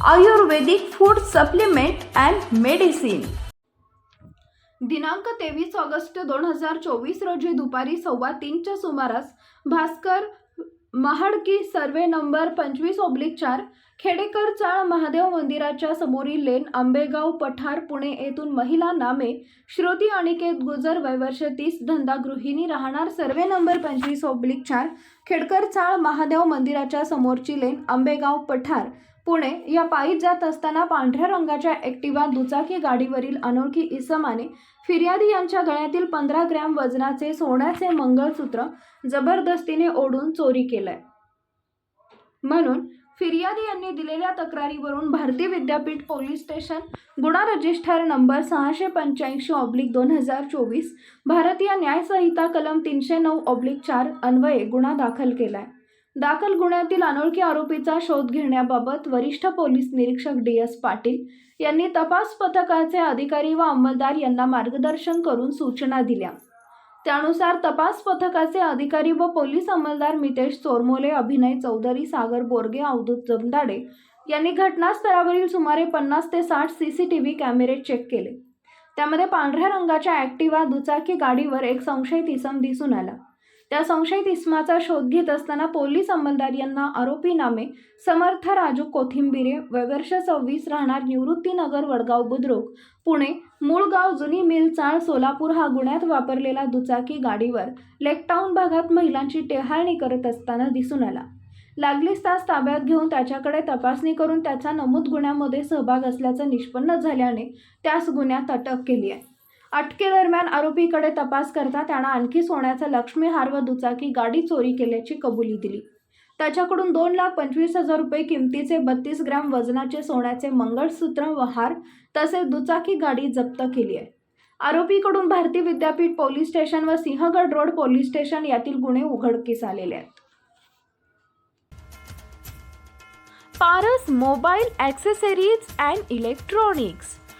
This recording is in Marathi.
Ayurvedic food supplement and medicine. दिनांक तेवीस ऑगस्ट दोन हजार चोवीस रोजी दुपारी सव्वा तीनच्या सुमारास भास्कर महाडकी सर्वे नंबर पंचवीस ऑब्लिक चार खेडेकर चाळ महादेव मंदिराच्या समोरील लेन आंबेगाव पठार पुणे येथून महिला नामे श्रुती अनिकेत गुजर वयवर्ष तीस धंदा गृहिणी राहणार सर्वे नंबर पंचवीस ओब्लिक चार खेडकर चाळ महादेव मंदिराच्या समोरची लेन आंबेगाव पठार पुणे या पायीत जात असताना पांढऱ्या रंगाच्या ॲक्टिवा दुचाकी गाडीवरील अनोळखी इसमाने फिर्यादी यांच्या गळ्यातील पंधरा ग्रॅम वजनाचे सोन्याचे मंगळसूत्र जबरदस्तीने ओढून चोरी केलंय. म्हणून फिर्यादी यांनी दिलेल्या तक्रारीवरून भारती विद्यापीठ पोलीस स्टेशन गुन्हा रजिस्टर नंबर सहाशे पंच्याऐंशी ऑब्लिक दोन हजार चोवीस भारतीय न्यायसंहिता कलम तीनशे नऊ ऑब्लिक चार अन्वये गुन्हा दाखल केला आहे दाखल गुन्ह्यातील अनोळखी आरोपीचा शोध घेण्याबाबत वरिष्ठ पोलीस निरीक्षक डी एस पाटील यांनी तपास पथकाचे अधिकारी व अंमलदार यांना मार्गदर्शन करून सूचना दिल्या. त्यानुसार तपास पथकाचे अधिकारी व पोलीस अंमलदार मितेश चोरमोले अभिनय चौधरी सागर बोरगे अवधूत जमदाडे यांनी घटनास्थळावरील सुमारे पन्नास ते साठ सी सी टी व्ही कॅमेरे चेक केले. त्यामध्ये पांढऱ्या रंगाच्या ॲक्टिवा दुचाकी गाडीवर एक संशयित इसम दिसून आला. त्या संशयित इसमाचा शोध घेत असताना पोलीस अंमलदार यांना आरोपी नामे समर्थ राजू कोथिंबिरे वयवर्ष सव्वीस राहणार निवृत्तीनगर वडगाव बुद्रुक पुणे मूळ गाव जुनी मिल चाळ सोलापूर हा गुन्ह्यात वापरलेला दुचाकी गाडीवर लेकटाऊन भागात महिलांची टेहाळणी करत असताना दिसून आला. लागलीच तास ताब्यात घेऊन त्याच्याकडे तपासणी करून त्याचा नमूद गुन्ह्यामध्ये सहभाग असल्याचं निष्पन्न झाल्याने त्यास गुन्ह्यात अटक केली आहे. अटकेदरम्यान आरोपीकडे तपास करता त्यानं आणखी सोन्याचा लक्ष्मी हार व दुचाकी गाडी चोरी केल्याची कबुली दिली. त्याच्याकडून दोन लाख पंचवीस हजार रुपये किमतीचे बत्तीस ग्रॅम वजनाचे सोन्याचे मंगळसूत्र व हार तसेच दुचाकी गाडी जप्त केली आहे. आरोपीकडून भारती विद्यापीठ पोलीस स्टेशन व सिंहगड रोड पोलीस स्टेशन यातील गुन्हे उघडकीस आलेले आहेत. Paras mobile accessories and electronics